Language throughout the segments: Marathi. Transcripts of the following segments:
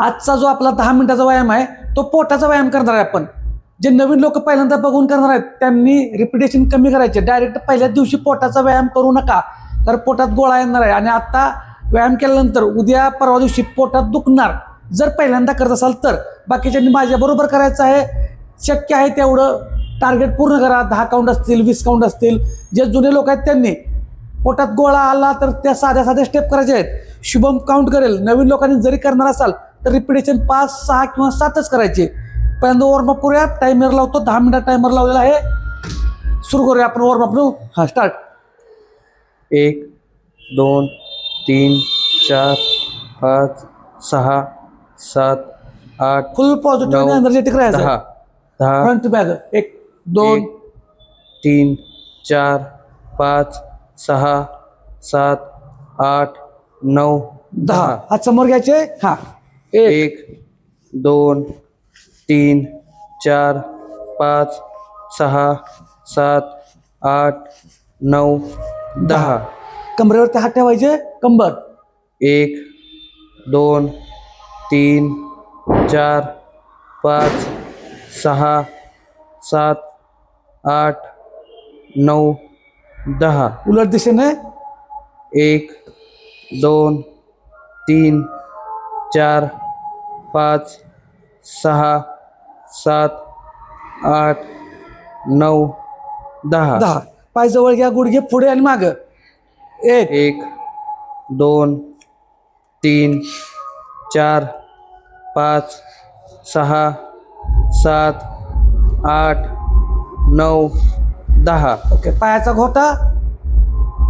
आजचा जो आपला दहा मिनिटाचा व्यायाम आहे तो पोटाचा व्यायाम करणार आहे आपण. जे नवीन लोक पहिल्यांदा बघून करणार आहेत त्यांनी रिपिटेशन कमी करायचे. डायरेक्ट पहिल्याच दिवशी पोटाचा व्यायाम करू नका तर पोटात गोळा येणार आहे. आणि आता व्यायाम केल्यानंतर उद्या परवा दिवशी पोटात दुखणार. जर पहिल्यांदा करत असाल तर. बाकीच्यांनी माझ्याबरोबर करायचं आहे. शक्य आहे तेवढं टार्गेट पूर्ण करा. दहा काउंट असतील वीस काउंट असतील. जे जुने लोक आहेत त्यांनी. पोटात गोळा आला तर त्या साध्या साध्या स्टेप करायचे आहेत. शुभम काउंट करेल. नवीन लोकांनी जरी करणार असाल तर रिपिटेशन पाच सहा किंवा सातच करायचे. पहिल्यांदा वॉर्मअप करूया टायमर लावतो दहा मिनिटात टायमर लावलेला आहे. सुरू करूया आपण वॉर्मअप न. हां स्टार्ट एक दोन तीन चार पाच सहा सात आठ फुल पॉझिटिव्ह नऊ, एनर्जेटिक राहायचं. दहा. फ्रंट बॅग एक दोन तीन चार पाच सहा सात आठ नऊ दहा. हात समोर घ्यायचे? हां. एक एक दोन तीन चार पाच सहा सात आठ नऊ दहा. कमरेवरती हात ठेवायचे कंबर. एक दोन तीन चार पाच सहा सात आठ नऊ दहा. उलट दिशेने. एक दोन तीन चार पाच सहा सात आठ नऊ दहा. दहा. पाय जवळ घ्या गुडघे पुढे आणि माग. एक. एक दोन तीन चार पाच सहा सात आठ नऊ दहा. ओके पायाचा घोटा.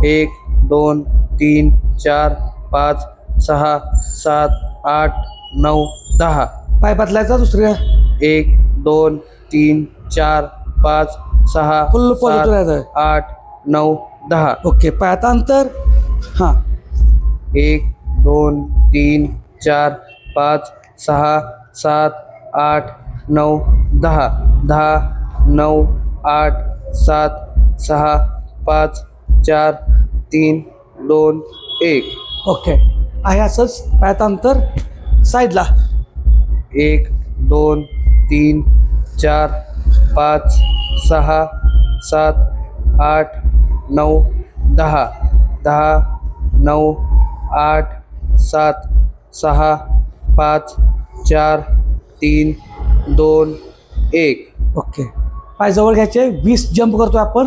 एक दोन तीन चार पाच सहा सात आठ नऊ दहा. पाय बदलायचा दुसऱ्या. एक दोन तीन चार पाच सहा Full positive सात, राहायचं. आठ नऊ दहा. ओके पायात अंतर. हां. एक दोन तीन चार पाच सहा सात आठ नऊ दहा. दहा नऊ आठ सात सहा पाच चार तीन दोन एक. ओके. आहे असंच पायात अंतर साईडला. एक दोन तीन चार पाच सहा सात आठ नऊ दहा. दहा नऊ आठ सात सहा पाच चार तीन दोन एक. ओके. पाय जवळ घ्यायचे. वीस जंप करतो आपण.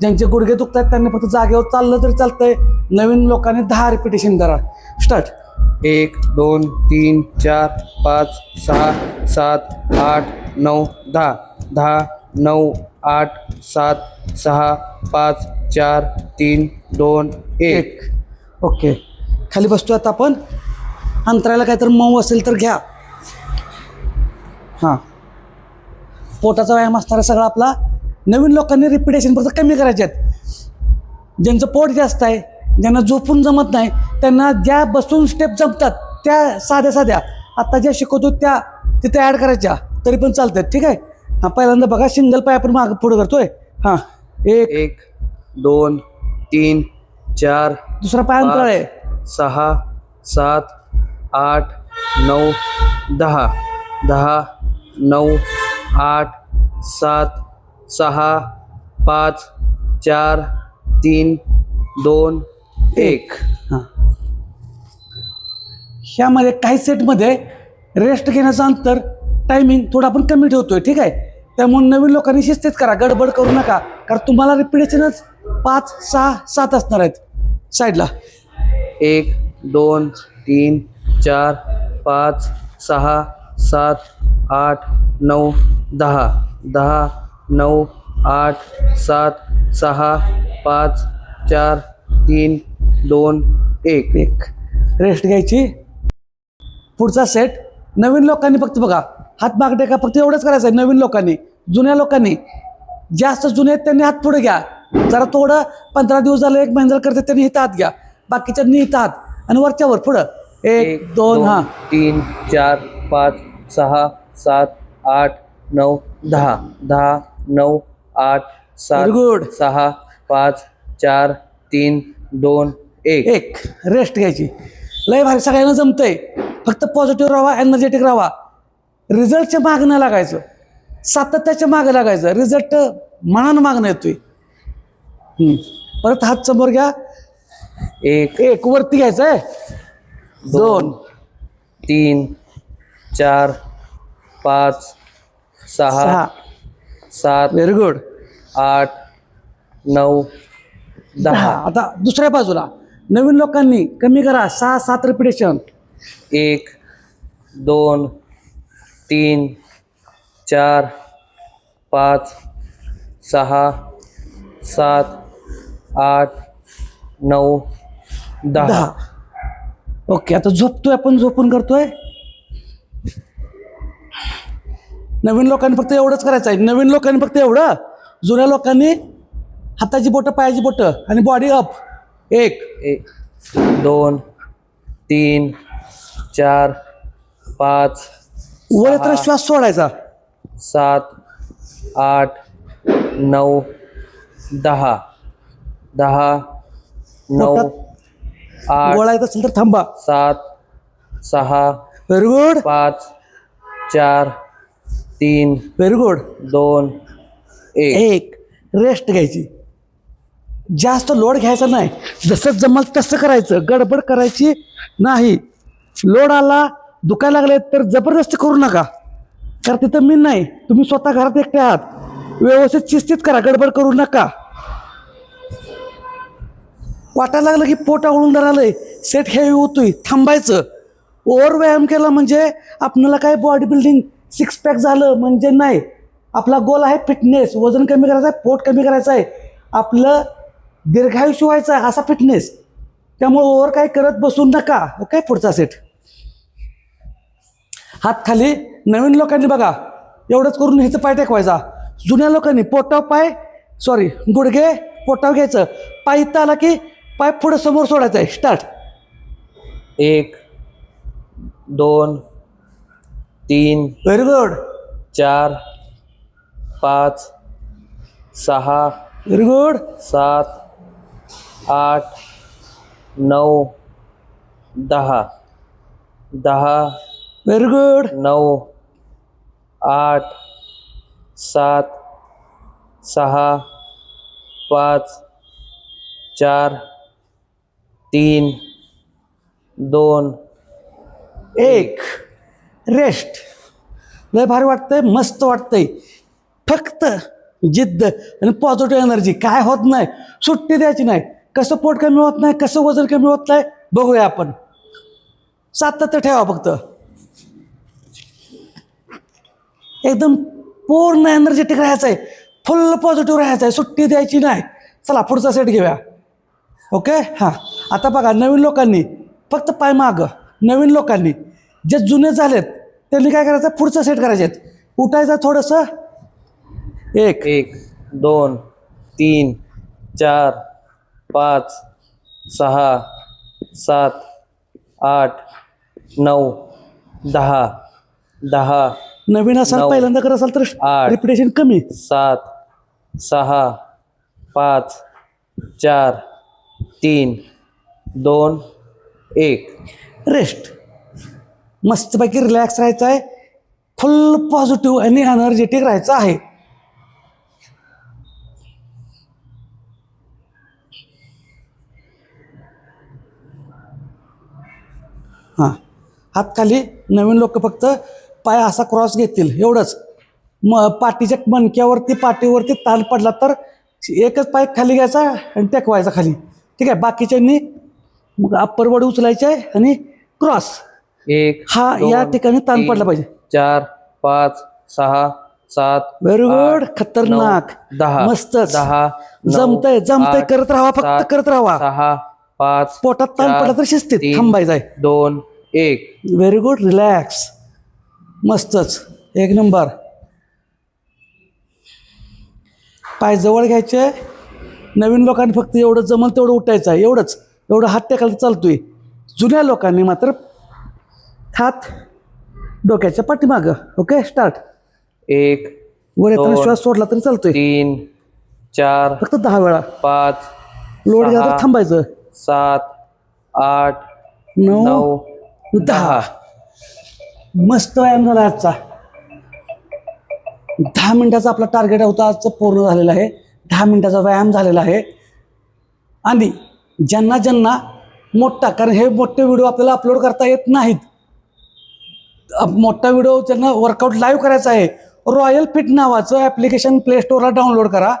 ज्यांचे गुडघे दुखतात त्यांनी फक्त जागेवर चाललं तरी चालतंय. नवीन लोकांनी दहा रिपिटेशन करा स्टार्ट एक दोन तीन चार पाच सहा सात आठ नऊ दहा. दहा नऊ आठ सात सहा पाच चार तीन दोन एक. एक. ओके. खाली बसतो आता आपण. अंतराला काहीतरी मऊ असेल तर घ्या. हां. पोटाचा व्यायाम असणारा सगळा आपला. नवीन लोकांनी रिपिटेशन फक्त कमी करायचे आहेत. ज्यांचं पोट जास्त आहे ज्यांना झोपून जमत नाही त्यांना ज्या बसून स्टेप जमतात त्या साध्या साध्या. आत्ता ज्या शिकवतो त्या तिथे ॲड करायच्या तरी पण चालतात ठीक आहे? हां पहिल्यांदा बघा सिंगल पाय आपण मागं पुढं करतोय. हां एक. एक दोन तीन चार दुसरा पाय अंतर आहे. सहा सात आठ नऊ दहा. दहा नऊ आठ सात सहा पाच चार तीन दोन एक. हां. ह्यामध्ये काही सेटमध्ये रेस्ट घेण्याचं अंतर टायमिंग थोडं आपण कमी ठेवतोय ठीक आहे? त्यामुळे नवीन लोकांनी शिस्तीत करा गडबड करू नका. कारण तुम्हाला रिपिटेशनच पाच सहा सात असणार आहेत. साईडला एक दोन तीन चार पाच सहा सात आठ नऊ दहा. दहा नऊ आठ सात सहा पाच चार तीन दोन एक. एक. रेस्ट घ्यायची. पुढचा सेट नवीन लोकांनी फक्त बघा हात माग टेका फक्त एवढंच करायचं आहे नवीन लोकांनी जुन्या लोकांनी. जास्त जुने आहेत त्यांनी हात पुढे घ्या. जरा थोडं पंधरा दिवस झालं एक महिना झालं करतात त्यांनी इथं हात घ्या. बाकीच्यांनी इथं हात. आणि वरच्यावर पुढं. एक दोन हां. तीन चार पाच सहा सात आठ नऊ दहा. दहा नऊ आठ सात good. सहा पाच चार तीन दोन एक. एक. रेस्ट घ्यायची. लय भारी सगळ्यांना जमतंय. फक्त पॉझिटिव्ह राहा एनर्जेटिक राहा. रिझल्टच्या मागं नाही लागायचं. सातत्याच्या मागं लागायचं. रिझल्ट मनानं मागणं येतोय. परत हात समोर घ्या. एक. एक. वरती घ्यायचं आहे. दोन. तीन. चार. पाच. सहा. सात. व्हेरी गुड आठ. नऊ. दहा. आता दुसऱ्या बाजूला. नवीन लोकांनी कमी करा सहा सात रिपिटेशन एक दोन तीन चार पाच सहा सात आठ नऊ दहा. ओके आता झोपतोय आपण झोपून करतोय. नवीन लोकांनी फक्त एवढंच करायचं आहे. नवीन लोकांनी फक्त एवढं. जुन्या लोकांनी हाताची बोटं पायाची बोटं आणि बॉडी अप एक एक दोन तीन चार पाच वर येताना सहा, श्वास सोडायचा. सात आठ नऊ दहा. दहा नऊ आठ गोळा येत असेल तर थांबा. सात सहा व्हेरी गुड पाच चार तीन व्हेरी गुड दोन एक. एक. रेस्ट घ्यायची. जास्त लोड घ्यायचा नाही. जसं जमल तसं करायचं. गडबड करायची नाही. लोड आला दुखायला लागले तर जबरदस्ती करू नका. तर तिथं मी नाही. तुम्ही स्वतः घरात एकटे आहात. व्यवस्थित शिस्तीत करा. गडबड करू नका. वाटायला लागलं की पोट आवळून राहिलंय सेट हेवी होतोय. थांबायचं. ओव्हर व्यायाम केला म्हणजे आपल्याला काय बॉडी बिल्डिंग सिक्स पॅक झालं म्हणजे नाही. आपला गोल आहे फिटनेस वजन कमी करायचं आहे पोट कमी करायचं आहे. आपलं दीर्घायुष्य व्हायचं असा फिटनेस त्यामुळे ओव्हर काय करत बसू नका. काय पुढचा सेट हात खाली. नवीन लोकांनी बघा. एवढंच करून ह्याचं पाय टेकवायचा. जुन्या लोकांनी पोटाव पाय सॉरी गुडघे पोटाव घ्यायचं. पाय इथं आला की पाय पुढे समोर सोडायचा आहे. स्टार्ट एक दोन तीन व्हेरी गुड चार पाच सहा व्हेरी गुड सात आठ नऊ दहा. दहा व्हेरी गुड नऊ आठ सात सहा पाच चार तीन दोन एक. रेस्ट लय भारी वाटतंय मस्त वाटतंय. फक्त जिद्द आणि पॉझिटिव्ह एनर्जी काय होत नाही सुट्टी द्यायची नाही. कसं पोट कमी होत नाही कसं वजन कमी होत नाही बघूया आपण. सातत्य ठेवा फक्त. एकदम पूर्ण एनर्जेटिक राहायचं आहे. फुल पॉझिटिव्ह राहायचं आहे. सुट्टी द्यायची नाही. चला पुढचा सेट घेऊया. ओके हां. आता बघा नवीन लोकांनी फक्त पाय मागं. नवीन लोकांनी जे जुने झालेत त्यांनी काय करायचं? पुढचा सेट करायचे आहेत. उठायचं थोडंसं. एक. एक दोन तीन चार पाच सहा सात आठ नऊ दहा दहा नवीन असाल नऊ, पहिल्यांदा करत असाल तर आठ, रिपिटेशन कमी. सात सहा पाच चार तीन दोन एक. रेस्ट मस्तपैकी रिलॅक्स राहायचं आहे फुल पॉझिटिव्ह आणि एनर्जेटिक राहायचं आहे. हां. हात खाली नवीन लोक फक्त पाय असा क्रॉस घेतील एवढंच. म पाठीच्या मणक्यावरती पाठीवरती ताण पडला तर एकच पाय खाली घ्यायचा आणि टेकवायचा खाली. ठीक आहे बाकीच्यांनी मग अप्पर बॉडी उचलायचे आणि क्रॉस एक हा या ठिकाणी ताण पडला पाहिजे. चार पाच सहा सात व्हेरी गुड खतरनाक. दहा मस्तच. दहा जमतंय जमतंय. करत राहा फक्त करत राहा. सहा पाच पोटात ताण पडला तर शिस्तीत. तीन, थांबायचं आहे दोन एक. व्हेरी गुड रिलॅक्स मस्तच. एक नंबर. पाय जवळ घ्यायचे. नवीन लोकांनी फक्त एवढं जमल तेवढं उठायचं आहे. एवढंच. एवढं हात टेकायला चालतोय. जुन्या लोकांनी मात्र हात डोक्याच्या पाठीमागं. ओके स्टार्ट एक वर येताना दोन, श्वास सोडला तरी चालतोय. तीन चार फक्त दहा वेळा. पाच लोड घ्या तर थांबायचं. सात आठ नऊ दहा. मस्त व्यायाम झाला आजचा. दहा मिनिटाचा आपला टार्गेट होता आजचं पूर्ण झालेलं आहे. दहा मिनिटाचा व्यायाम झालेला आहे. आणि ज्यांना ज्यांना मोठा कारण हे मोठे व्हिडिओ आपल्याला अपलोड करता येत नाहीत. मोठा व्हिडिओ ज्यांना वर्कआउट लाईव्ह करायचा आहे रॉयल फिट नावाचं ॲप्लिकेशन प्ले स्टोअरला डाउनलोड करा.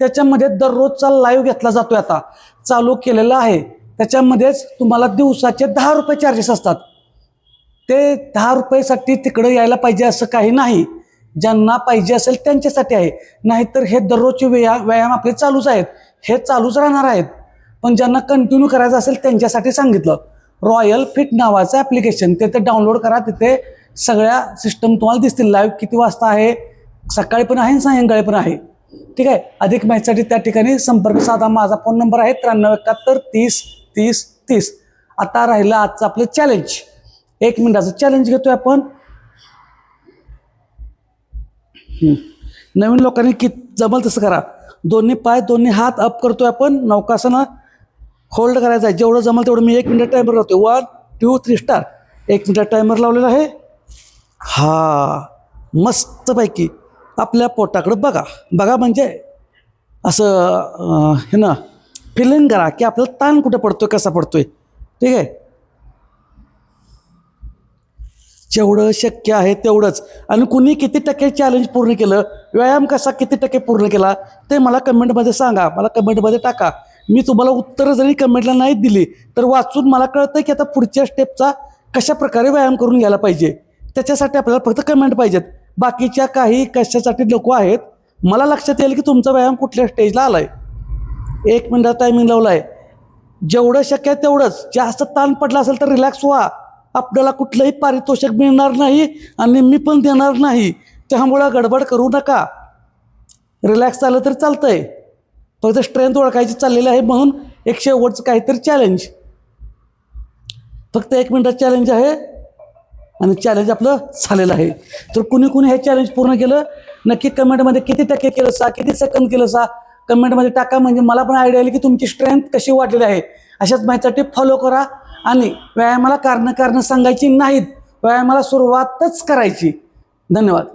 त्याच्यामध्ये दररोजचा लाईव्ह घेतला जातो आता. चालू केलेला आहे. त्याच्यामध्येच तुम्हाला दिवसाचे दहा रुपये चार्जेस असतात. ते दहा रुपयेसाठी तिकडं यायला पाहिजे असं काही नाही. ज्यांना पाहिजे असेल त्यांच्यासाठी आहे. नाहीतर हे दररोजचे व्याया व्यायाम आपले चालूच आहेत. हे चालूच राहणार आहेत. पण ज्यांना कंटिन्यू करायचं असेल त्यांच्यासाठी सांगितलं. रॉयल फिट नावाचं ॲप्लिकेशन ते ते डाउनलोड करा. तिथे सगळ्या सिस्टम तुम्हाला दिसतील. लाईव्ह किती वाजता आहे? सकाळी पण आहे आणि सायंकाळी पण आहे. ठीक आहे? अधिक माहितीसाठी त्या ठिकाणी संपर्क साधा. माझा फोन नंबर आहे त्र्याण्णव एकाहत्तर तीस तीस तीस. आता राहिलं आजचं आपलं चॅलेंज एक मिनिटाचं चॅलेंज घेतोय आपण. नवीन लोकांनी कित जमल तसं करा. दोन्ही पाय दोन्ही हात अप करतोय आपण. नौकासनं होल्ड करायचं आहे. जेवढं जमल तेवढं मी एक मिनिट टायमर लावतो वन टू थ्री स्टार एक मिनिट टायमर लावलेला आहे. हा मस्तपैकी. आपल्या पोटाकडं बघा. बघा म्हणजे असं हे ना फिलिंग करा की आपल्याला ताण कुठं पडतोय कसा पडतोय. ठीक आहे? जेवढं शक्य आहे तेवढंच. आणि कुणी किती टक्के चॅलेंज पूर्ण केलं व्यायाम कसा किती टक्के पूर्ण केला ते मला कमेंटमध्ये सांगा. मला कमेंटमध्ये टाका. मी तुम्हाला उत्तरं जरी कमेंटला नाही दिली तर वाचून मला कळतं की आता पुढच्या स्टेपचा कशा प्रकारे व्यायाम करून घ्यायला पाहिजे. त्याच्यासाठी आपल्याला फक्त कमेंट पाहिजेत. बाकीच्या काही कशासाठी लोक आहेत मला लक्षात येईल की तुमचा व्यायाम कुठल्या स्टेजला आला आहे एक मिनिटात टायमिंग लावला आहे जेवढं शक्य आहे तेवढंच. जास्त ताण पडला असेल तर रिलॅक्स व्हा. आपल्याला कुठलंही पारितोषिक मिळणार नाही आणि मी पण देणार नाही. त्यामुळं गडबड करू नका. रिलॅक्स झालं तर चालतंय. फक्त स्ट्रेंथ ओळखायची चाललेली आहे म्हणून एक शेवटचं काहीतरी चॅलेंज फक्त एक मिनटात चॅलेंज आहे. आणि चॅलेंज आपलं झालेलं आहे. तर कुणी कुणी हे चॅलेंज पूर्ण केलं नक्की कमेंटमध्ये किती टक्के केलं सा किती सेकंद केलं सा कमेंटमध्ये टाका. म्हणजे मला पण आयडिया आली की तुमची स्ट्रेंथ कशी वाढलेली आहे. अशाच माहितीसाठी फॉलो करा आणि व्यायामाला कारणं कारणं सांगायची नाहीत. व्यायामाला सुरुवातच करायची. धन्यवाद.